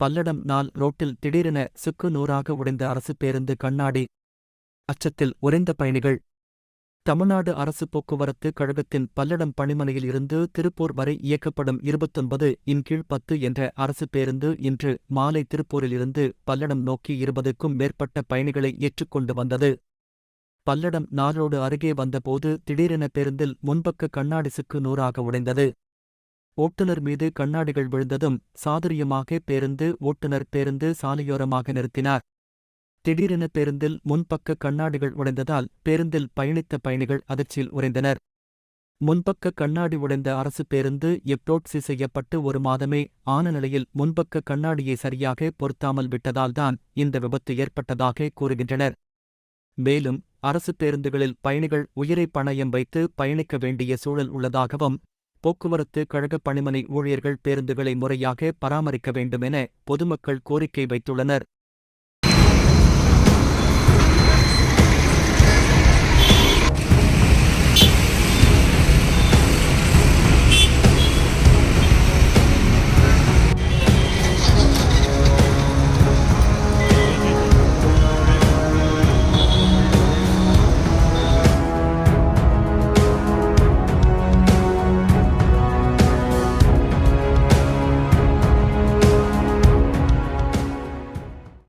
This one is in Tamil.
பல்லடம் நாள் ரோட்டில் திடீரென சுக்கு நூறாக உடைந்த அரசு பேருந்து கண்ணாடி அச்சத்தில் உறைந்த பயணிகள். தமிழ்நாடு அரசு போக்குவரத்து கழகத்தின் பல்லடம் பணிமனையில் இருந்து திருப்பூர் வரை இயக்கப்படும் இருபத்தொன்பது இன் கீழ் பத்து என்ற அரசு பேருந்து இன்று மாலை திருப்பூரிலிருந்து பல்லடம் நோக்கி இருபதுக்கும் மேற்பட்ட பயணிகளை ஏற்றுக்கொண்டு வந்தது. பல்லடம் நாளோடு அருகே வந்தபோது திடீரென பேருந்தில் முன்பக்க கண்ணாடி சுக்கு நூறாக உடைந்தது. ஓட்டுநர் மீது கண்ணாடிகள் விழுந்ததும் சாதுரியமாக பேருந்து ஓட்டுநர் பேருந்து சாலையோரமாக நிறுத்தினார். திடீரென பேருந்தில் முன்பக்க கண்ணாடிகள் உடைந்ததால் பேருந்தில் பயணித்த பயணிகள் அதிர்ச்சியில் உறைந்தனர். முன்பக்க கண்ணாடி உடைந்த அரசு பேருந்து எப்ரோட்சி செய்யப்பட்டு ஒரு மாதமே ஆன நிலையில் முன்பக்க கண்ணாடியை சரியாக பொருத்தாமல் விட்டதால்தான் இந்த விபத்து ஏற்பட்டதாக கூறுகின்றனர். மேலும் அரசு பேருந்துகளில் பயணிகள் உயிரை பணயம் வைத்து பயணிக்க வேண்டிய சூழல் உள்ளதாகவும் போக்குவரத்து கழக பணிமனை ஊழியர்கள் பேருந்துகளை முறையாக பராமரிக்க வேண்டும் என பொதுமக்கள் கோரிக்கை வைத்துள்ளனர்.